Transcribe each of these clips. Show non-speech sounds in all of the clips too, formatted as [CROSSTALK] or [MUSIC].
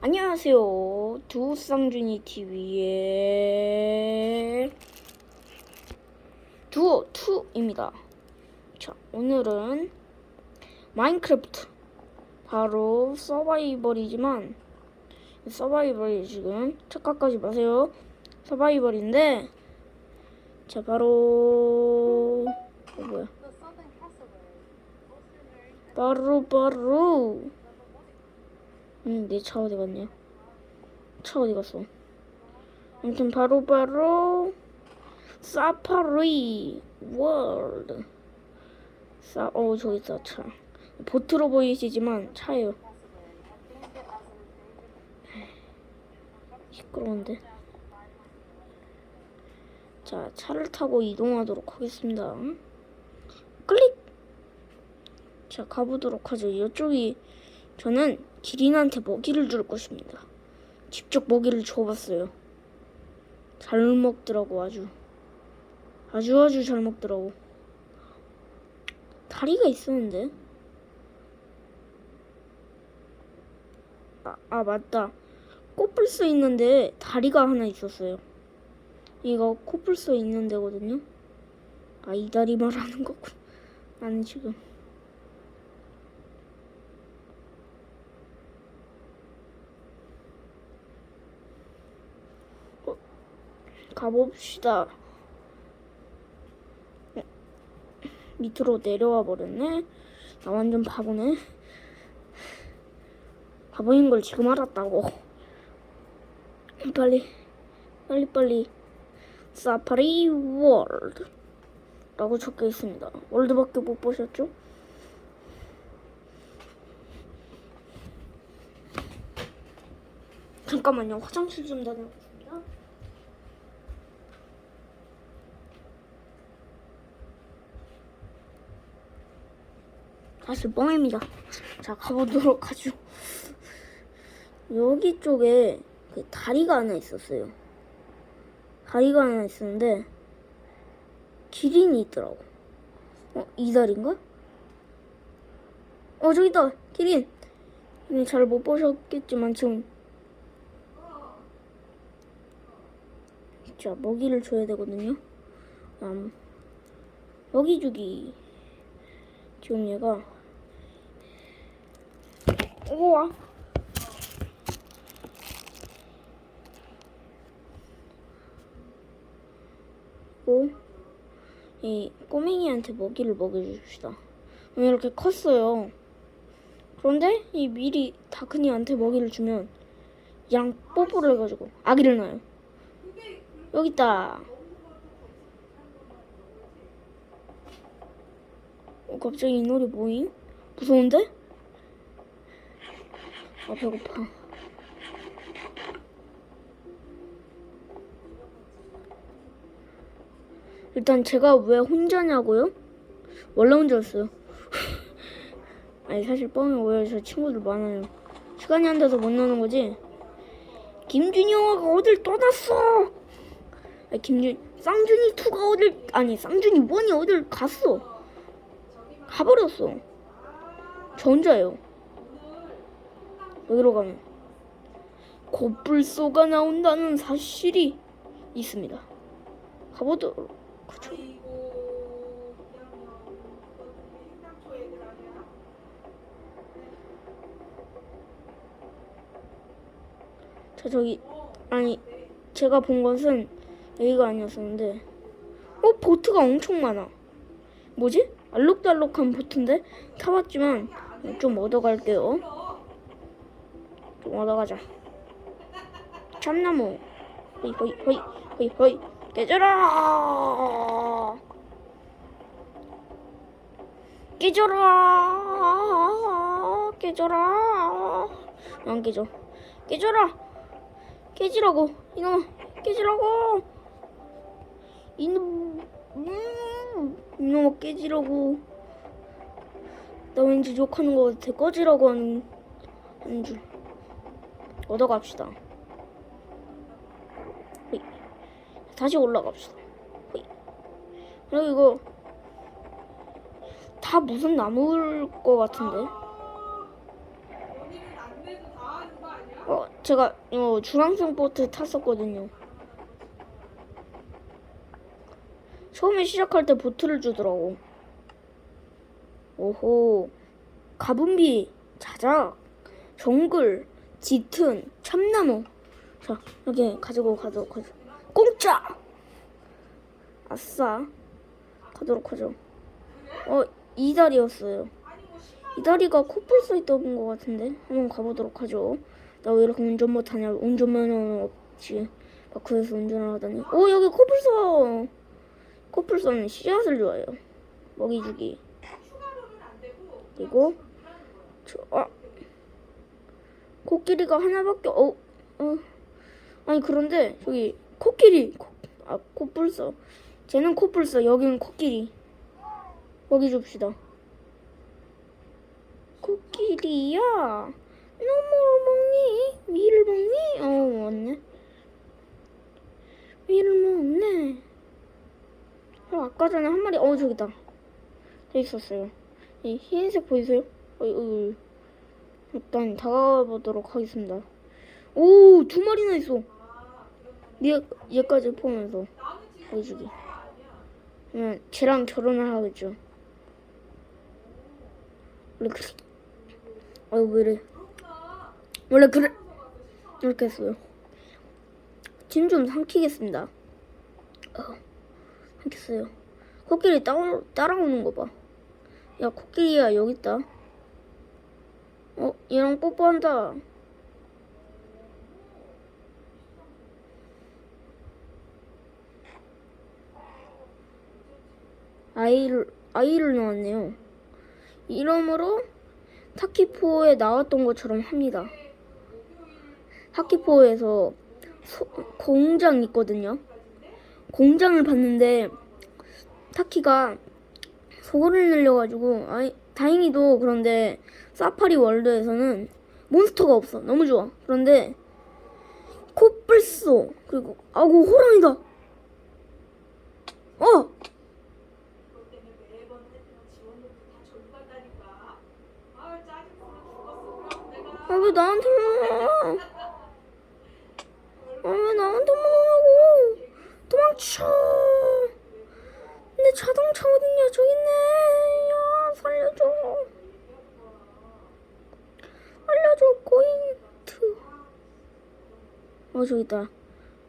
안녕하세요. 두쌍준이 TV의 두오 2입니다. 자, 오늘은 마인크래프트 바로 서바이벌이지만 서바이벌이 지금 착각하지 마세요. 서바이벌인데 자 바로 어, 뭐야? 바로 바로 음, 내차 어디 갔냐? 차 어디 갔어? 아무튼 바로 바로 사파리 월드. 사, 어 저기 있다 차. 보트로 보이시지만 차예요. 시끄러운데. 자 차를 타고 이동하도록 하겠습니다. 클릭. 자 가보도록 하죠. 이쪽이 저는 기린한테 먹이를 줄 것입니다. 직접 먹이를 줘봤어요. 잘 먹더라고 아주. 아주 아주 잘 먹더라고. 다리가 있었는데. 아, 아 맞다. 수 있는데 다리가 하나 있었어요. 이거 코뿔 수 있는 데거든요. 아 이 다리 말하는 거군. 나는 지금. 가봅시다. 어, 밑으로 내려와 버렸네. 나 완전 바보네. 바보인 걸 지금 알았다고. 빨리, 빨리, 빨리. 사파리 월드. 라고 적혀 있습니다. 월드밖에 못 보셨죠? 잠깐만요. 화장실 좀 다녀 사실 뻥입니다. 자, 가보도록 하죠. 여기 쪽에 그 다리가 하나 있었어요. 다리가 하나 있었는데, 기린이 있더라고. 어, 이 다리인가? 어, 저기 있다. 기린. 기린 잘못 보셨겠지만, 지금. 자, 먹이를 줘야 되거든요. 음, 먹이 주기. 지금 얘가 우와. 고, 이 꼬맹이한테 먹이를 먹여줍시다. 오늘 이렇게 컸어요. 그런데 이 미리 다크니한테 먹이를 주면 양 뽀뽀를 해가지고 아기를 낳아요. 여기 있다. 어, 갑자기 이 노래 뭐임? 무서운데? 아 배고파. 일단 제가 왜 혼자냐고요? 원래 혼자였어요. [LAUGHS] 아니 사실 뻥이고요. 저 친구들 많아요. 시간이 안 돼서 못 노는 거지. 김준이 형아가 어딜 떠났어? 아니 김준 쌍준이 투가 어딜 아니 쌍준이 원이 어딜 갔어? 가버렸어. 저 혼자예요. 여기로 가면 고불소가 나온다는 사실이 있습니다. 가보도록 하죠. 자 저기 아니 제가 본 것은 여기가 아니었었는데 어 보트가 엄청 많아. 뭐지? 알록달록한 보트인데 타봤지만 좀 얻어갈게요. 좀 얻어가자. 참나무. 허이 허이 허이 허이 허이 깨져라. 깨져라. 깨져라. 안 깨져. 깨져라. 깨지라고. 이놈아. 깨지라고. 이놈. 음. 이놈아 깨지라고. 나 왠지 욕하는 거 같아. 꺼지라고 하는, 하는 줄. 얻어갑시다. 다시 올라갑시다. 그리고 이거 다 무슨 나무일 것 같은데? 어, 제가 어, 주황색 보트 탔었거든요. 처음에 시작할 때 보트를 주더라고. 오호. 가분비, 자작, 정글, 짙은, 참나무. 자, 여기 가지고 가도록 하죠. 공짜! 아싸. 가도록 하죠. 어, 이 다리였어요. 이 다리가 코뿔소 있던 것 같은데 한번 가보도록 하죠. 나 왜 이렇게 운전 못하냐? 운전면허는 없지. 마크에서 운전을 하다니. 오 여기 코뿔소. 코뿔소는 씨앗을 좋아해요. 먹이 주기. 그리고 저 아. 코끼리가 하나밖에 어 어. 아니 그런데 저기 코끼리 코, 아 코뿔소. 쟤는 코뿔소 여기는 코끼리. 먹이 줍시다. 코끼리야. 너뭘 먹니? 위를 먹니? 어, 맞네. 위를 먹네. 어, 아까 전에 한 마리, 어, 저기다. 돼 있었어요. 이 흰색 보이세요? 어, 어, 일단 다가가보도록 하겠습니다. 오, 두 마리나 있어. 얘, 얘까지 포함해서 보여주기. 그러면 쟤랑 결혼을 하겠죠. 원래 그래. 아유 왜 이래. 원래 그래. 이렇게 했어요. 짐좀 삼키겠습니다. 어, 삼켰어요. 코끼리 따라, 따라오는 거 봐. 야 코끼리야 여기 있다. 어 얘랑 뽀뽀한다. 아이를 아이를 낳았네요. 이름으로 타키포에 나왔던 것처럼 합니다. 타키포에서 소- 공장 있거든요. 공장을 봤는데 타키가 소를 늘려가지고 아이, 다행히도 그런데 사파리 월드에서는 몬스터가 없어. 너무 좋아. 그런데 코뿔소 그리고 아고 호랑이다. 어 아왜 나한테만 와? 아왜 나한테만 오냐고? 도망쳐! 내 자동차 어딨냐? 저기 있네. 야 살려줘. 살려줘 포인트. 어 저기 있다.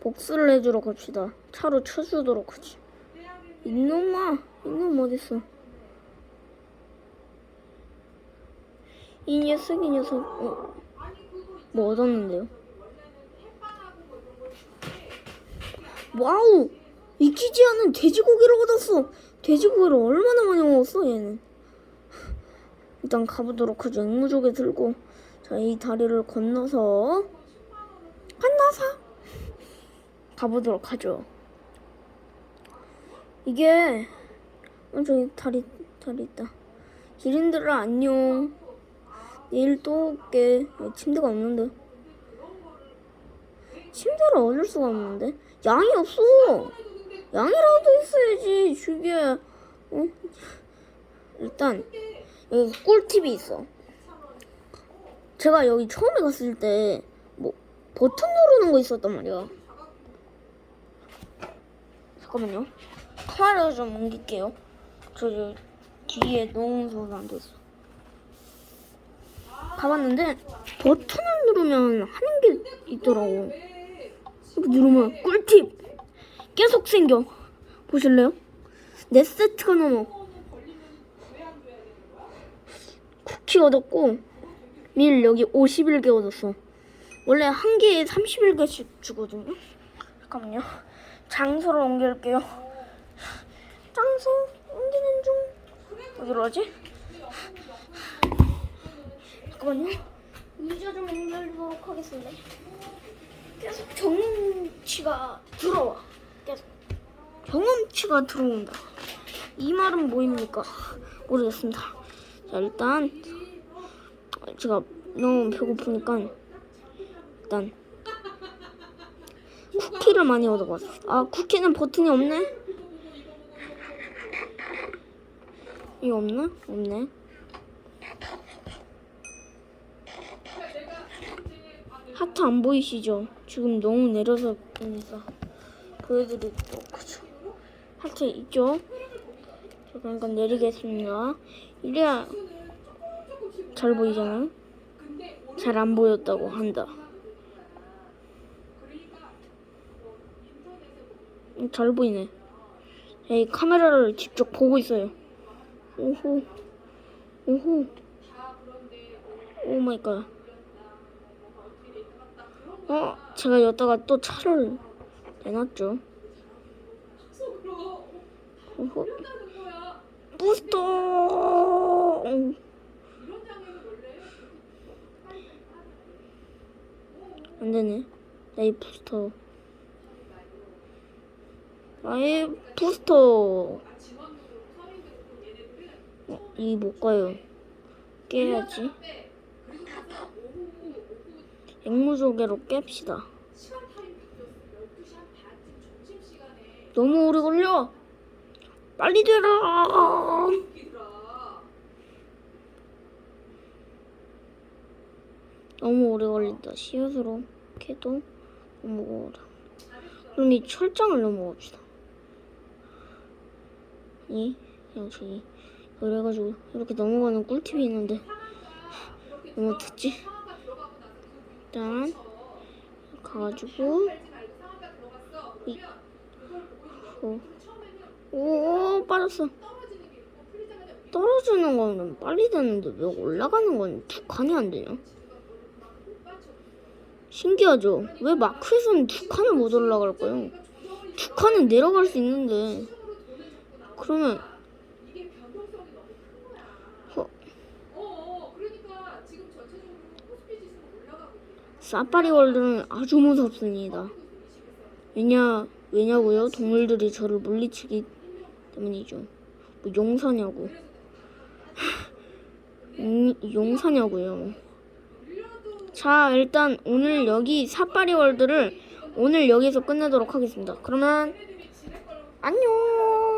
복수를 해주러 갑시다. 차로 쳐주도록 하지. 이놈아, 이놈 어딨어? 이 녀석, 이 녀석. 어. 뭐 얻었는데요? 와우! 익히지 않은 돼지고기를 얻었어. 돼지고기를 얼마나 많이 먹었어 얘는. 일단 가보도록 하죠. 앵무족에 들고 자이 다리를 건너서 건너서 가보도록 하죠. 이게 어 저기 다리 다리 있다. 기린들아 안녕. 내일 또 올게. 야, 침대가 없는데. 침대를 얻을 수가 없는데. 양이 없어. 양이라도 있어야지. 주게. 어? 일단 여기 꿀팁이 있어. 제가 여기 처음에 갔을 때 뭐 버튼 누르는 거 있었단 말이야. 잠깐만요. 카메라 좀 옮길게요. 저, 저 뒤에 너무 소리 안 됐어. 가봤는데 버튼을 누르면 하는 게 있더라고. 누르면 꿀팁 계속 생겨. 보실래요? 네 세트가 넘어. 쿠키 얻었고 밀 여기 51개 얻었어. 원래 한 개에 31개씩 주거든요. 잠깐만요. 장소를 옮길게요. 장소 옮기는 중. 어디로 하지? 잠깐만요. 의자 좀 옮겨보도록 하겠습니다. 계속 경험치가 들어와. 계속 경험치가 들어온다. 이 말은 뭐입니까? 모르겠습니다. 자 일단 제가 너무 배고프니까 일단 쿠키를 많이 얻어봤어. 아 쿠키는 버튼이 없네. 이거 없나? 없네. 하트 안 보이시죠? 지금 너무 내려서 보니까 하죠. 하트 있죠? 저 잠깐 내리겠습니다. 이래야 잘 보이잖아요? 잘안 보였다고 한다. 음, 잘 보이네. 이 카메라를 직접 보고 있어요. 오호, 오호, 오 마이 갓. 어, 제가 여기다가 또 차를 내놨죠. 오호, 부스터. 음. 안 되네. 나이 부스터. 나의 부스터. 어, 이못 가요. 깨야지. 앵무조개로 깹시다. 너무 오래 걸려. 빨리 되라. 너무 오래 걸린다. 씨앗으로 캐도 너무 오래. 그럼 이 철장을 넘어갑시다. 이 그냥 저기 그래가지고 이렇게 넘어가는 꿀팁이 있는데 너무 듣지? 일단 가가지고 이 어. 오 빠졌어. 떨어지는 거는 빨리 되는데 왜 올라가는 건 두 칸이 안 되냐? 신기하죠? 왜 마크에서는 두 칸을 못 올라갈까요? 두 칸은 내려갈 수 있는데 그러면 허, 사파리 월드는 아주 무섭습니다. 왜냐 왜냐고요? 동물들이 저를 물리치기 때문이죠. 뭐 용사냐고. 용, [LAUGHS] 용사냐고요. 자 일단 오늘 여기 사파리 월드를 오늘 여기서 끝내도록 하겠습니다. 그러면 안녕.